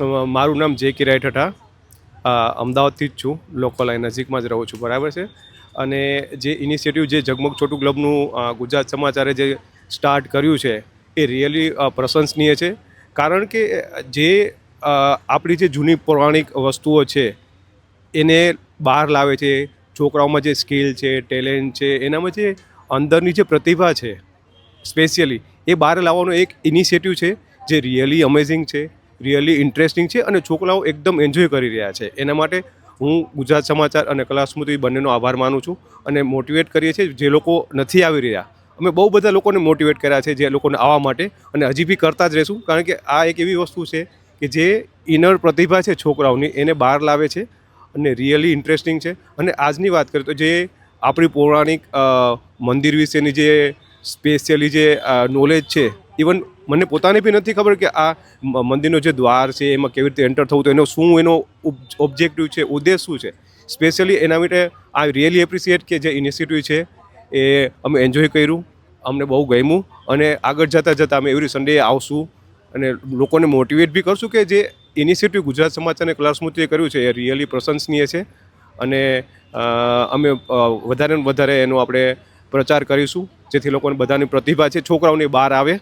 મારું નામ જે કે રાય ઠઠા અમદાવાદથી જ છું. લોકલ અહીં નજીકમાં જ રહું છું. બરાબર છે? અને જે ઇનિશિયેટિવ જે જગમગ છોટું ક્લબનું ગુજરાત સમાચારે જે સ્ટાર્ટ કર્યું છે, એ રિયલી પ્રશંસનીય છે. કારણ કે, જે આપણી જે જૂની પૌરાણિક વસ્તુઓ છે, એને બહાર લાવે છે, છોકરાઓમાં જે સ્કિલ છે ટેલેન્ટ છે, એનામાં જે અંદરની જે પ્રતિભા છે સ્પેશિયલી એ બહાર લાવવાનો એક ઇનિશિયેટિવ છે, જે રિયલી અમેઝિંગ છે. રિયલી ઇન્ટરેસ્ટિંગ છે અને છોકરાઓ એકદમ એન્જોય કરી રહ્યા છે. એના માટે હું ગુજરાત સમાચાર અને કલા સ્મૃતિ બંનેનો આભાર માનું છું અને મોટિવેટ કરીએ છીએ જે લોકો નથી આવી રહ્યા. અમે બહુ બધા લોકોને મોટિવેટ કર્યા છે જે લોકોને આવવા માટે અને હજી બી કરતા જ રહેશું કારણ કે આ એક એવી વસ્તુ છે કે જે ઇનર પ્રતિભા છે છોકરાઓની એને બહાર લાવે છે અને રિયલી ઇન્ટરેસ્ટિંગ છે. અને આજની વાત કરીએ તો જે આપણી પૌરાણિક મંદિર વિશેની જે સ્પેશિયલી જે નોલેજ છે ઇવન મને પોતાને બી નથી ખબર કે આ મંદિરનો જે દ્વાર છે, એમાં કેવી રીતે એન્ટર થવું, તો એનો શું એનો ઓબ્જેક્ટિવ છે, ઉદ્દેશ શું છે? સ્પેશિયલી એના માટે આઈ રિયલી એપ્રિસિએટ કે જે ઇનિશિયેટિવ છે, એ અમે એન્જોય કર્યું, અમને બહુ ગમ્યું અને આગળ જતાં જતાં અમે એવરી સન્ડે આવશું અને લોકોને મોટિવેટ બી કરશું કે જે ઇનિશિયેટિવ ગુજરાત સમાચાર અને કલા કર્યું છે, એ રિયલી પ્રશંસનીય છે અને અમે વધારે ને વધારે એનો આપણે પ્રચાર કરીશું, જેથી લોકોને બધાની પ્રતિભા છે, છોકરાઓની બહાર આવે